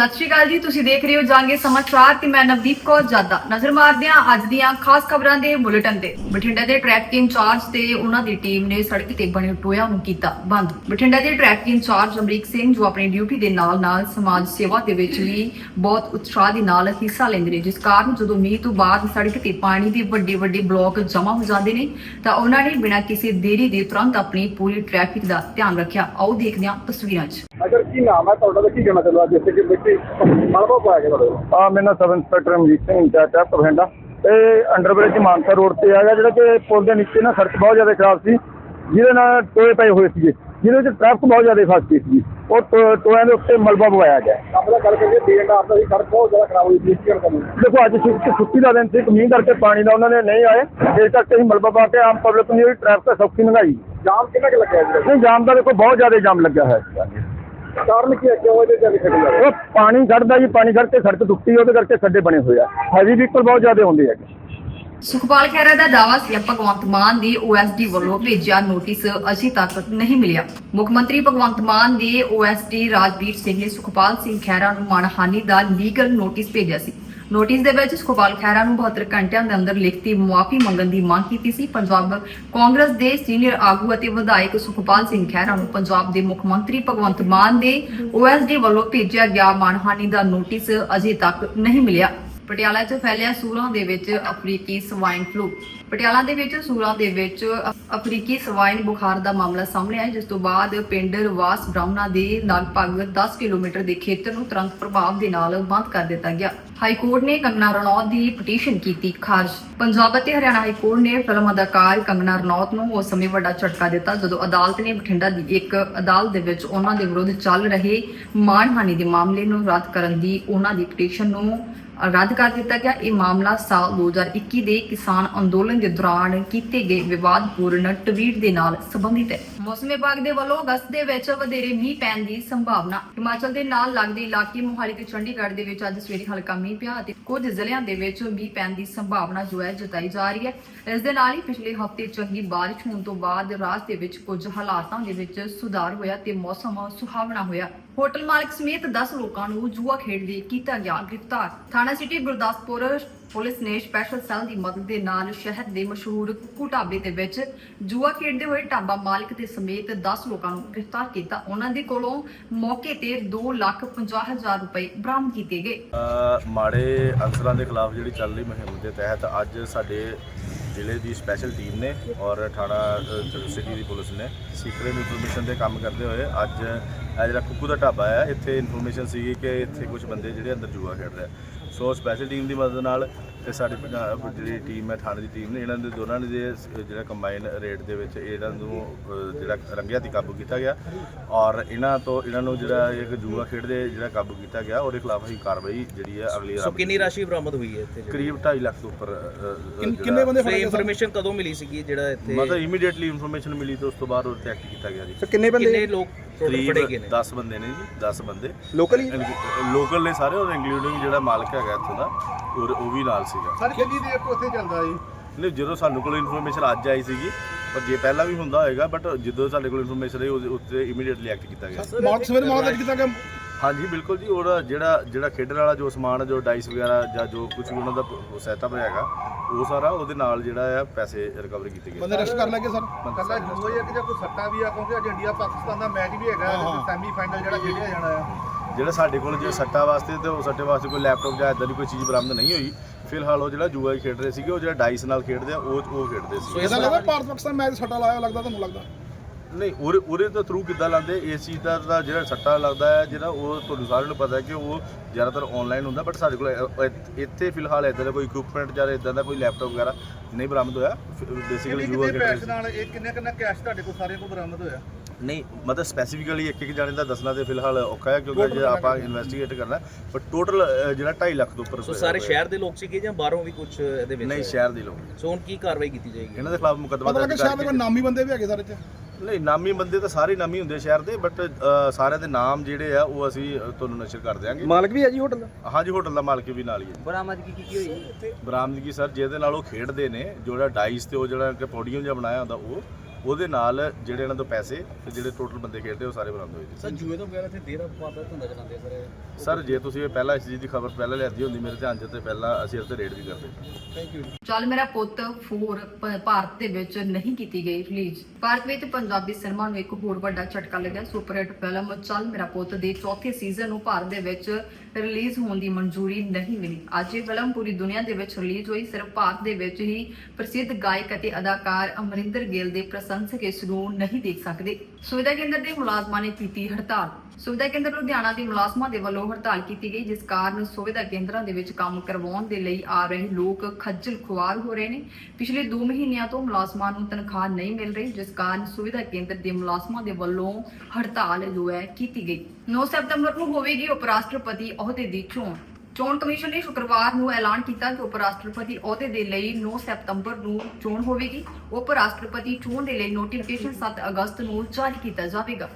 ਸਤਿ ਸ਼੍ਰੀ ਅਕਾਲ ਜੀ, ਤੁਸੀਂ ਦੇਖ ਰਹੇ ਹੋ ਜਾਂਗੇ ਸਮਾਚਾਰ ਤੇ ਮੈਂ ਨਵਦੀਪ ਕੌਰ ਜਾਦਾ। ਨਜ਼ਰ ਮਾਰਦੇ ਹਾਂ ਅੱਜ ਦੀਆਂ ਖਾਸ ਖਬਰਾਂ ਦੇ ਬੁਲੇਟਿਨ ਤੇ। ਬਠਿੰਡਾ ਦੇ ਟ੍ਰੈਫਿਕ ਇੰਚਾਰਜ ਤੇ ਉਹਨਾਂ ਦੀ ਟੀਮ ਨੇ ਸੜਕ ਤੇ ਬਣੇ ਟੋਇਆਂ ਨੂੰ ਕੀਤਾ ਬੰਦ। ਬਠਿੰਡਾ ਦੇ ਟ੍ਰੈਫਿਕ ਇੰਚਾਰਜ ਅਮਰੀਕ ਸਿੰਘ, ਜੋ ਆਪਣੀ ਡਿਊਟੀ ਦੇ ਨਾਲ-ਨਾਲ ਸਮਾਜ ਸੇਵਾ ਦੇ ਵਿੱਚ ਵੀ ਬਹੁਤ ਉਤਸ਼ਾਹ ਦੇ ਨਾਲ ਹਿੱਸਾ ਲੈਂਦੇ ਨੇ, ਜਿਸ ਕਾਰਨ ਜਦੋਂ ਮੀਂਹ ਤੋਂ ਬਾਅਦ ਸੜਕ ਤੇ ਪਾਣੀ ਦੇ ਵੱਡੇ ਵੱਡੇ ਬਲੌਕ ਜਮ੍ਹਾਂ ਹੋ ਜਾਂਦੇ ਨੇ, ਤਾਂ ਉਹਨਾਂ ਨੇ ਬਿਨਾਂ ਕਿਸੇ ਦੇਰੀ ਦੇ ਤੁਰੰਤ ਆਪਣੀ ਪੂਰੀ ਟ੍ਰੈਫਿਕ ਦਾ ਧਿਆਨ ਰੱਖਿਆ। ਆਓ ਦੇਖਦੇ ਹਾਂ ਤਸਵੀਰਾਂ 'ਚ। ਅਗਰ ਕੀ ਨਾਮ ਹੈ, ਤੁਹਾਡਾ ਤਾਂ ਕੀ ਕਹਿਣਾ ਚਾਹੁੰਦਾ ਜਿਵੇਂ ਕਿ ਮਿੱਟੀ ਮਲਬਾ ਪਾਇਆ ਗਿਆ ਤੁਹਾਡੇ ਕੋਲ? ਆ ਮੇਰਾ sub inspector Amrik Singh in charge ਹੈ ਪਰਵਿੰਡਾ ਤੇ ਅੰਡਰਬ੍ਰਿਜ ਮਾਨਸਾ ਰੋਡ ਤੇ ਹੈਗਾ ਜਿਹੜਾ ਕਿ ਪੁਲ ਦੇ ਨੀਚੇ ਨਾ ਸੜਕ ਬਹੁਤ ਜ਼ਿਆਦਾ ਖਰਾਬ ਸੀ। ਜਿਹਦੇ ਨਾਲ ਟੋਏ ਪਏ ਹੋਏ ਸੀਗੇ। ਜਿਹਦੇ ਵਿੱਚ ਟ੍ਰੈਫਿਕ ਬਹੁਤ ਜ਼ਿਆਦਾ ਫਸ ਗਈ ਸੀ ਉਹ ਟੋਇਆਂ ਦੇ ਉੱਤੇ ਮਲਬਾ ਪਵਾਇਆ ਗਿਆ। ਕੰਮ ਦਾ ਗੱਲ ਕਰੀਏ ਡੀਐਨਡਾ ਆਪਦਾ ਸੀ ਸੜਕ ਬਹੁਤ ਜ਼ਿਆਦਾ ਖਰਾਬ ਹੋਈ ਸੀ ਕੀ ਕਰਨਾ ਦੇਖੋ ਅੱਜ ਛੁੱਟੀ ਦਾ ਦਿਨ ਸੀ ਮੀਂਹ ਕਰਕੇ ਪਾਣੀ ਦਾ ਉਹਨਾਂ ਨੇ ਨਹੀਂ ਆਏ। ਇਸ ਕਰਕੇ ਅਸੀਂ ਮਲਬਾ ਪਾ ਕੇ ਆਮ ਪਬਲਿਕ ਨੂੰ ਜਿਹੜੀ ਟ੍ਰੈਫਿਕ ਸੌਖੀ ਲੰਘਾਈ। ਜਾਮ ਕਿੰਨਾ ਕੁ ਲੱਗਿਆ ਜੀ? ਨਹੀਂ ਜਾਮ ਦਾ ਦੇਖੋ ਬਹੁਤ ਜ਼ਿਆਦਾ ਜਾਮ ਲੱਗਿਆ ਹੋਇਆ ਸੀ ਕਾਰਨ ਕੀ ਹੈ? ਕਿਉਂ ਇਹਦੇ ਜਲਦੀ ਖੜੀ ਜਾ ਉਹ ਪਾਣੀ ਖੜਦਾ ਜੀ ਪਾਣੀ ਖੜ ਕੇ ਸੜਕ ਟੁੱਟੀ ਉਹਦੇ ਕਰਕੇ ਖੱਡੇ ਬਣੇ ਹੋਏ ਆ। ਹੈਵੀ ਵਹੀਕਲ ਬਹੁਤ ਜ਼ਿਆਦਾ ਹੁੰਦੇ ਹੈਗੇ ਸੁਖਪਾਲ ਖਹਿਰਾ ਦਾ ਦਾਵਾ ਸੀ ਭਗਵੰਤ ਮਾਨ ਦੀ ਓਐਸਡੀ ਵੱਲੋਂ ਭੇਜਿਆ ਨੋਟਿਸ ਅਜੇ ਤੱਕ ਨਹੀਂ ਮਿਲਿਆ। ਮੁੱਖ ਮੰਤਰੀ ਭਗਵੰਤ ਮਾਨ ਦੇ ਓਐਸਡੀ ਰਾਜਵੀਰ ਸਿੰਘ ਨੇ ਸੁਖਪਾਲ ਸਿੰਘ ਖਹਿਰਾ ਨੂੰ ਮਾਨਹਾਨੀ ਦਾ ਲੀਗਲ ਨੋਟਿਸ ਭੇਜਿਆ ਸੀ। ਨੋਟਿਸ ਦੇ ਵਿੱਚ ਸੁਖਪਾਲ ਖਹਿਰਾ ਨੂੰ 72 ਘੰਟਿਆਂ ਦੇ ਅੰਦਰ ਲਿਖਤੀ ਮੁਆਫੀ ਮੰਗਣ ਦੀ ਮੰਗ ਕੀਤੀ ਸੀ। ਪੰਜਾਬ ਕਾਂਗਰਸ ਦੇ ਸੀਨੀਅਰ ਆਗੂ ਅਤੇ ਵਿਧਾਇਕ ਸੁਖਪਾਲ ਸਿੰਘ ਖਹਿਰਾ ਨੂੰ ਪੰਜਾਬ ਦੇ ਮੁੱਖ ਮੰਤਰੀ ਭਗਵੰਤ ਮਾਨ ਦੇ ਓਐਸਡੀ ਵੱਲੋਂ ਭੇਜਿਆ ਗਿਆ ਮਾਨਹਾਨੀ ਦਾ ਨੋਟਿਸ ਅਜੇ ਤੱਕ ਨਹੀਂ ਮਿਲਿਆ। ਪਟਿਆਲਾ 'ਚ ਫੈਲਿਆ ਸੂਰਾਂ ਦੇ ਵਿੱਚ ਅਫਰੀਕੀ ਸਵਾਈਨ ਫਲੂ। ਪਟਿਆਲਾ ਦੇ ਵਿੱਚ ਸੂਰਾਂ ਦੇ ਵਿੱਚ ਅਫਰੀਕੀ ਸਵਾਈਨ ਬੁਖਾਰ ਦਾ ਮਾਮਲਾ ਸਾਹਮਣੇ ਆਇਆ, ਜਿਸ ਤੋਂ ਬਾਅਦ ਪਿੰਡ ਰਵਾਸ ਬ੍ਰਾਹਮਣਾ ਦੇ ਲਗਭਗ 10 ਕਿਲੋਮੀਟਰ ਦੇ ਖੇਤਰ ਨੂੰ ਤੁਰੰਤ ਪ੍ਰਭਾਵ ਦੇ ਨਾਲ ਬੰਦ ਕਰ ਦਿੱਤਾ ਗਿਆ। ਹਾਈ ਕੋਰਟ ਨੇ ਕੰਗਨਾ ਰਣੌਤ ਦੀ ਪਟੀਸ਼ਨ ਕੀਤੀ ਖਾਰਜ। ਪੰਜਾਬ ਅਤੇ ਹਰਿਆਣਾ ਹਾਈ ਕੋਰਟ ਨੇ ਫਿਲਮ ਅਦਾਕਾਰ ਕੰਗਨਾ ਰਣੌਤ ਨੂੰ ਉਸ ਸਮੇਂ ਵੱਡਾ ਝਟਕਾ ਦਿੱਤਾ, ਜਦੋਂ ਅਦਾਲਤ ਨੇ ਬਠਿੰਡਾ ਦੀ ਇੱਕ ਅਦਾਲਤ ਦੇ ਵਿੱਚ ਉਹਨਾਂ ਦੇ ਵਿਰੁੱਧ ਚੱਲ ਰਹੇ ਮਾਨਹਾਨੀ ਦੇ ਮਾਮਲੇ ਨੂੰ ਰੱਦ ਕਰਨ ਦੀ ਉਹਨਾਂ ਦੀ ਪਟੀਸ਼ਨ ਨੂੰ ਰੱਦ ਕਰ ਦਿੱਤਾ ਗਿਆ। ਇਹ ਮਾਮਲਾ ਸਾਲ 2021 ਦੇ ਕਿਸਾਨ ਅੰਦੋਲਨ ਦੇ ਦੌਰਾਨ ਕੀਤੇ ਗਏ ਵਿਵਾਦਪੂਰਨ ਟਵੀਟ ਦੇ ਨਾਲ ਸੰਬੰਧਿਤ ਹੈ। ਮੌਸਮ ਵਿਭਾਗ ਦੇ ਵੱਲੋਂ ਅਗਸਤ ਦੇ ਵਿੱਚ ਵਧੇਰੇ ਮੀਂਹ ਪੈਣ ਦੀ ਸੰਭਾਵਨਾ। ਹਿਮਾਚਲ ਦੇ ਨਾਲ ਲੱਗਦੇ ਇਲਾਕੇ ਮੋਹਾਲੀ ਤੇ ਚੰਡੀਗੜ੍ਹ ਦੇ ਵਿੱਚ ਅੱਜ ਸਵੇਰੇ ਹਲਕਾ ਮੀਂਹ ਪਿਆ ਅਤੇ ਕੁਝ ਜ਼ਿਲ੍ਹਿਆਂ ਦੇ ਵਿੱਚ ਮੀਂਹ ਪੈਣ ਦੀ ਸੰਭਾਵਨਾ ਜੋ ਹੈ ਜਤਾਈ ਜਾ ਰਹੀ ਹੈ। ਇਸ ਦੇ ਨਾਲ ਹੀ ਪਿਛਲੇ ਹਫ਼ਤੇ ਚੰਗੀ ਬਾਰਿਸ਼ ਹੋਣ ਤੋਂ ਬਾਅਦ ਰਾਜ ਦੇ ਵਿੱਚ ਕੁਝ ਹਾਲਾਤਾਂ ਦੇ ਵਿੱਚ ਸੁਧਾਰ ਹੋਇਆ ਤੇ ਮੌਸਮ ਸੁਹਾਵਣਾ ਹੋਇਆ। ਹੋਟਲ ਮਾਲਕ ਸਮੇਤ 10 ਲੋਕਾਂ ਨੂੰ ਜੂਆ ਖੇਡਦੇ ਕੀਤਾ ਗਿਆ ਗ੍ਰਿਫਤਾਰ। ਥਾਣਾ ਸਿਟੀ ਗੁਰਦਾਸਪੁਰ ਪੁਲਿਸ ਨੇ ਸਪੈਸ਼ਲ ਸੈੱਲ ਦੀ ਮਦਦ ਦੇ ਨਾਲ ਸ਼ਹਿਰ ਦੇ ਮਸ਼ਹੂਰ ਕੁੱਕੂ ਢਾਬੇ ਦੇ ਵਿੱਚ ਜੂਆ ਖੇਡਦੇ ਹੋਏ ਢਾਬਾ ਮਾਲਕ ਦੇ ਸਮੇਤ 10 ਲੋਕਾਂ ਨੂੰ ਗ੍ਰਿਫਤਾਰ ਕੀਤਾ। ਉਹਨਾਂ ਦੇ ਕੋਲੋਂ ਮੌਕੇ ਤੇ 2 ਲੱਖ 50 ਹਜ਼ਾਰ ਰੁਪਏ ਬਰਾਮਦ ਕੀਤੇ ਗਏ। ਮਾੜੇ ਅਨਸਰਾਂ ਦੇ ਖਿਲਾਫ ਜਿਹੜੀ ਚੱਲ ਰਹੀ ਮੁਹਿੰਮ ਦੇ ਤਹਿਤ ਅੱਜ ਸਾਡੇ ਜ਼ਿਲ੍ਹੇ ਦੀ ਸਪੈਸ਼ਲ ਟੀਮ ਨੇ ਔਰ ਥਾਣਾ ਸਿਟੀ ਦੀ ਪੁਲਿਸ ਨੇ ਸੀਕ੍ਰੇਟ ਇਨਫੋਰਮੇਸ਼ਨ ਤੇ ਕੰਮ ਕਰਦੇ ਹੋਏ ਅੱਜ ਇਹ ਜਿਹੜਾ ਕੁੱਕੂ ਦਾ ਢਾਬਾ ਹੈ, ਇੱਥੇ ਇਨਫੋਰਮੇਸ਼ਨ ਸੀਗੀ ਕਿ ਇੱਥੇ ਕੁਝ ਬੰਦੇ ਜਿਹੜੇ ਅੰਦਰ ਜੂਆ ਖੇਡ ਰਹੇ ਆ। ਸੋ ਸਪੈਸ਼ਲ ਟੀਮ ਦੀ ਮਦਦ ਨਾਲ ਤੇ ਸਾਡੀ ਪੰਜਾਬ ਜਿਹੜੀ ਟੀਮ ਹੈ ਥਾਣੇ ਦੀ ਟੀਮ ਨੇ ਇਹਨਾਂ ਦੇ ਦੋਨਾਂ ਨੇ ਦੇ ਸ- ਜਿਹੜਾ ਕੰਬਾਈਨ ਰੇਟ ਦੇ ਵਿੱਚ ਇਹਨਾਂ ਨੂੰ ਜਿਹੜਾ ਰੰਗਿਆ ਤੇ ਕਾਬੂ ਕੀਤਾ ਗਿਆ ਔਰ ਇਹਨਾਂ ਤੋਂ ਇਹਨਾਂ ਨੂੰ ਜਿਹੜਾ ਇੱਕ ਜੂਆ ਖੇਡਦੇ ਜਿਹੜਾ ਕਾਬੂ ਕੀਤਾ ਗਿਆ ਉਹਦੇ ਖਿਲਾਫ ਅਸੀਂ ਕਾਰਵਾਈ ਜਿਹੜੀ ਹੈ ਅਗਲੀ ਸੋ ਕਿੰਨੀ ਰਾਸ਼ੀ ਬਰਾਮਦ ਹੋਈ ਹੈ ਇੱਥੇ? ਕਰੀਬ 2.5 ਲੱਖ ਤੋਂ ਉੱਪਰ ਕਿੰਨੇ ਬੰਦੇ ਸੋ ਇਨਫੋਰਮੇਸ਼ਨ ਕਦੋਂ ਮਿਲੀ ਸੀਗੀ ਜਿਹੜਾ ਇੱਥੇ? ਮਤਲਬ ਇਮੀਡੀਏਟਲੀ ਇਨਫੋਰਮੇਸ਼ਨ ਮਿਲੀ ਤੇ ਉਸ ਤੋਂ ਬਾਅਦ ਉਹ ਤੇ ਐਕਟ ਕੀਤਾ ਗਿਆ ਜੀ। ਕਿੰਨੇ ਕਿੰਨੇ ਲੋਕ ਕਰੀਬ ਫੜੇ ਗਏ ਨੇ? 10 ਬੰਦੇ ਨੇ ਜੀ 10 ਬੰਦੇ। ਲੋਕਲ ਹੀ? ਲੋਕਲ ਨੇ ਸਾਰੇ ਔਰ ਇੰਕਲੂਡਿੰਗ ਜਿਹੜਾ ਮਾਲਕ ਹੈਗਾ ਇੱਥੋਂ ਦਾ ਔਰ ਉਹ ਵੀ ਨਾਲ ਸੀਗਾ। ਸਰ ਕਿੰਨੀ ਦੇਰ ਤੋਂ ਉੱਥੇ ਚੱਲਦਾ ਜੀ ਨਹੀਂ ਜਦੋਂ ਸਾਨੂੰ ਕੋਲ ਇਨਫੋਰਮੇਸ਼ਨ ਅੱਜ ਆਈ ਸੀਗੀ ਪਰ ਜੇ ਪਹਿਲਾਂ ਵੀ ਹੁੰਦਾ ਹੋਏਗਾ ਬਟ ਜਦੋਂ ਸਾਡੇ ਕੋਲ ਇਨਫੋਰਮੇਸ਼ਨ ਆਈ ਉਹਦੇ ਉੱਤੇ ਇਮੀਡੀਏਟਲੀ ਐਕਟ ਕੀਤਾ ਗਿਆ। ਮਾਰਚ ਸਵੇਰ ਕੀਤਾ ਗਿਆ ਹਾਂਜੀ ਬਿਲਕੁਲ ਜੀ ਉਹਦਾ ਜਿਹੜਾ ਜਿਹੜਾ ਖੇਡਣ ਵਾਲਾ ਜੋ ਸਮਾਨ ਜੋ ਡਾਈਸ ਵਗੈਰਾ ਜਾਂ ਜੋ ਕੁਝ ਵੀ ਉਹਨਾਂ ਦਾ ਸੈਟਅਪ ਹੈਗਾ ਉਹ ਸਾਰਾ ਉਹਦੇ ਨਾਲ ਜਿਹੜਾ ਆ ਪੈਸੇ ਰਿਕਵਰ ਕੀਤੇ ਗਏ। ਬੰਦੇ ਰੈਸਟ ਕਰ ਲੱਗੇ ਸਰ? ਕੱਲਾ ਜੂਆ ਕਿ ਜਾਂ ਕੋਈ ਸੱਟਾ ਵੀ ਆ ਕਿਉਂਕਿ ਅੱਜ ਇੰਡੀਆ ਪਾਕਿਸਤਾਨ ਦਾ ਮੈਚ ਵੀ ਹੈਗਾ ਸੈਮੀ ਫਾਈਨਲ ਜਿਹੜਾ ਖੇਡਿਆ ਜਾਣਾ ਆ। ਜਿਹੜਾ ਸਾਡੇ ਕੋਲ ਜੇ ਸੱਟਾ ਵਾਸਤੇ ਤੇ ਉਹ ਸੱਟੇ ਵਾਸਤੇ ਕੋਈ ਲੈਪਟਾਪ ਜਾਂ ਇਦਾਂ ਦੀ ਕੋਈ ਚੀਜ਼ ਬਰਾਮਦ ਨਹੀਂ ਹੋਈ ਫਿਲਹਾਲ ਉਹ ਜਿਹੜਾ ਜੂਆ ਹੀ ਖੇਡ ਰਹੇ ਸੀਗੇ ਉਹ ਜਿਹੜਾ ਡਾਈਸ ਨਾਲ ਖੇਡਦੇ ਆ ਉਹ ਉਹ ਖੇਡਦੇ ਸੀ। ਇਹਦਾ ਲੱਗਦਾ ਭਾਰਤ ਪਾਕਿਸਤਾਨ ਮੈਚ ਸੱਟਾ ਲਾਇਆ ਲੱਗਦਾ ਤੁਹਾਨੂੰ ਲੱਗਦਾ? ਨਹੀਂ ਉਹਦੇ ਉਹਦੇ ਤੋਂ ਥਰੂ ਕਿੱਦਾਂ ਲਾਉਂਦੇ? ਚੀਜ਼ ਦਾ ਤਾਂ ਜਿਹੜਾ ਸੱਟਾ ਲੱਗਦਾ ਹੈ ਜਿਹੜਾ ਉਹ ਤੁਹਾਨੂੰ ਸਾਰਿਆਂ ਨੂੰ ਪਤਾ ਹੈ ਕਿ ਉਹ ਜ਼ਿਆਦਾਤਰ ਆਨਲਾਈਨ ਹੁੰਦਾ ਬਟ ਸਾਡੇ ਕੋਲ ਇ- ਇ- ਇੱਥੇ ਫਿਲਹਾਲ ਇਦਾਂ ਦਾ ਕੋਈ ਇਕਵਿਪਮੈਂਟ ਜਾਂ ਇਦਾਂ ਦਾ ਕੋਈ ਲੈਪਟਾਪ ਵਗੈਰਾ ਨਹੀਂ ਬਰਾਮਦ ਹੋਇਆ। ਬੇਸਿਕਲੀ ਜੂਆ ਕਿੰਨੇ ਪੈਸੇ ਸੀ। ਨਾਲ ਇਹ ਕਿੰਨੇ ਕਿੰਨਾ ਕੈਸ਼ ਤੁਹਾਡੇ ਕੋਲ ਸਾਰਿਆਂ ਕੋਲ ਬਰਾਮਦ ਹੋਇਆ? ਨਹੀਂ ਮਤਲਬ ਸਪੈਸੀਫਿਕਲੀ ਇੱਕ ਇੱਕ ਜਾਣੇ ਦਾ ਦੱਸਣਾ ਤੇ ਫਿਲਹਾਲ ਔਖਾ ਹੈ ਕਿਉਂਕਿ ਜੇ ਆਪਾਂ ਇਨਵੈਸਟੀਗੇਟ ਕਰਨਾ ਪਰ ਟੋਟਲ ਜਿਹੜਾ 2.5 ਲੱਖ ਤੋਂ ਉੱਪਰ ਸੋ ਸਾਰੇ ਸ਼ਹਿਰ ਦੇ ਲੋਕ ਸੀਗੇ ਜਾਂ ਬਾਹਰੋਂ ਵੀ ਕੁਝ ਇਹਦੇ ਵਿੱਚ? ਨਹੀਂ ਸ਼ਹਿਰ ਦੇ ਲੋਕ। ਸੋ ਹੁਣ ਕੀ ਕਾਰਵਾਈ ਕੀਤੀ ਜਾਏਗੀ? ਇਹਨਾਂ ਦੇ ਖਿਲਾਫ ਮੁਕੱਦਮਾ ਪਤਾ ਲੱਗਾ ਦਰਜ ਸ਼ਾਇਦ ਕੋਈ ਕਰਕੇ ਨਾਮੀ ਬੰਦੇ ਵੀ ਹੈਗੇ ਸਰ ਇੱਥੇ। ਨਹੀਂ ਨਾਮੀ ਬੰਦੇ ਤਾਂ ਸਾਰੇ ਨਾਮੀ ਹੁੰਦੇ ਸ਼ਹਿਰ ਦੇ ਬਟ ਸਾਰਿਆਂ ਦੇ ਨਾਮ ਜਿਹੜੇ ਆ ਉਹ ਅਸੀਂ ਤੁਹਾਨੂੰ ਨਸ਼ਰ ਕਰ ਦਿਆਂਗੇ। ਮਾਲਕ ਵੀ ਹੈ ਜੀ ਹੋਟਲ ਦਾ? ਹਾਂਜੀ ਹੋਟਲ ਦਾ ਮਾਲਕ ਵੀ ਨਾਲ ਹੀ ਹੈ ਬਰਾਮਦਗੀ ਕੀ ਕੀ ਹੋਈ? ਬਰਾਮਦਗੀ ਸਰ ਜਿਹਦੇ ਨਾਲ ਉਹ ਖੇਡਦੇ ਨੇ ਜਿਹੜਾ ਡਾਈਸ ਤੇ ਉਹ ਜਿਹੜਾ ਕਿ ਪੋਡੀਅਮ ਜਿਹਾ ਬਣਾਇਆ ਹੁੰਦਾ ਉਹ ਉਹਦੇ ਨਾਲ ਜਿਹੜੇ ਇਹਨਾਂ ਤੋਂ ਪੈਸੇ ਤੇ ਜਿਹੜੇ ਟੋਟਲ ਬੰਦੇ ਖੇਡਦੇ ਉਹ ਸਾਰੇ ਬਰਾਮਦ ਹੋਏ ਜੀ। ਸਰ ਜੂਏ ਤੋਂ ਬਗੈਰ ਇੱਥੇ ਦੇਰ ਵਪਾਰ ਦਾ ਧੰਦਾ ਚਲਾਉਂਦੇ ਸਰ ਸਰ ਜੇ ਤੁਸੀਂ ਇਹ ਪਹਿਲਾਂ ਇਸ ਚੀਜ਼ ਦੀ ਖਬਰ ਪਹਿਲਾਂ ਲਿਆਦੀ ਹੁੰਦੀ ਮੇਰੇ ਧਿਆਨ 'ਚ ਤੇ ਪਹਿਲਾਂ ਅਸੀਂ ਇਸ ਤੇ ਰੇਡ ਵੀ ਕਰਦੇ। ਥੈਂਕ ਯੂ ਚੱਲ ਮੇਰਾ ਪੁੱਤ 4 ਪ- ਭਾਰਤ ਦੇ ਵਿੱਚ ਨਹੀਂ ਕੀਤੀ ਗਈ ਰਿਲੀਜ਼ ਭਾਰਤ ਵਿੱਚ ਪੰਜਾਬੀ ਸਿਨੇਮਾ ਨੂੰ ਇੱਕ ਹੋਰ ਵੱਡਾ ਝਟਕਾ ਲੱਗਿਆ ਸੁਪਰਹਿੱਟ ਫਿਲਮ ਚੱਲ ਮੇਰਾ ਪੁੱਤ ਦੇ ਚੌਥੇ ਸੀਜ਼ਨ ਨੂੰ ਭਾਰਤ ਦੇ ਵਿੱਚ ਰਿਲੀਜ਼ ਹੋਣ ਦੀ ਮਨਜ਼ੂਰੀ ਨਹੀਂ ਮਿਲੀ। ਅੱਜ ਇਹ ਫਿਲਮ ਪੂਰੀ ਦੁਨੀਆ ਦੇ ਵਿੱਚ ਰਿਲੀਜ਼ ਹੋਈ ਸਿਰਫ ਭਾਰਤ ਦੇ ਵਿੱਚ ਹੀ ਪ੍ਰਸਿੱਧ ਗਾਇਕ ਅਤੇ ਅਦਾਕਾਰ ਅਮਰਿੰਦਰ ਗਿੱਲ ਦੇ ਪ੍ਰਸ਼ੰਸਕ ਇਸ ਨੂੰ ਨਹੀਂ ਦੇਖ ਸਕਦੇ। ਸੁਵਿਧਾ ਕੇਂਦਰ ਦੇ ਮੁਲਾਜ਼ਮਾਂ ਨੇ ਕੀਤੀ ਹੜਤਾਲ। ਸੁਵਿਧਾ ਕੇਂਦਰ ਲੁਧਿਆਣਾ ਦੇ ਮੁਲਾਜ਼ਮਾਂ ਦੇ ਵੱਲੋਂ ਹੜਤਾਲ ਕੀਤੀ ਗਈ, ਜਿਸ ਕਾਰਨ ਸੁਵਿਧਾ ਕੇਂਦਰਾਂ ਦੇ ਵਿੱਚ ਕੰਮ ਕਰਵਾਉਣ ਦੇ ਲਈ ਆ ਰਹੇ ਲੋਕ ਖੱਜਲ ਖੁਆਰ ਹੋ ਰਹੇ ਨੇ। ਪਿਛਲੇ 2 ਮਹੀਨਿਆਂ ਤੋਂ ਮੁਲਾਜ਼ਮਾਂ ਨੂੰ ਤਨਖਾਹ ਨਹੀਂ ਮਿਲ ਰਹੀ, ਜਿਸ ਕਾਰਨ ਸੁਵਿਧਾ ਕੇਂਦਰ ਦੇ ਮੁਲਾਜ਼ਮਾਂ ਦੇ ਵੱਲੋਂ ਹੜਤਾਲ ਜੋ ਹੈ ਕੀਤੀ ਗਈ। 9 ਸਤੰਬਰ ਨੂੰ ਹੋਵੇਗੀ ਉਪ ਰਾਸ਼ਟਰਪਤੀ ਅਹੁਦੇ ਦੀ ਚੋਣ। ਚੋਣ ਕਮਿਸ਼ਨ ਨੇ ਸ਼ੁੱਕਰਵਾਰ ਨੂੰ ਐਲਾਨ ਕੀਤਾ ਕਿ ਉਪ ਰਾਸ਼ਟਰਪਤੀ ਅਹੁਦੇ ਦੇ ਲਈ 9 ਸਤੰਬਰ ਨੂੰ ਚੋਣ ਹੋਵੇਗੀ। ਉਪ ਰਾਸ਼ਟਰਪਤੀ ਚੋਣ ਦੇ ਲਈ ਨੋਟੀਫਿਕੇਸ਼ਨ 7 ਅਗਸਤ ਨੂੰ ਜਾਰੀ ਕੀਤਾ ਜਾਵੇਗਾ।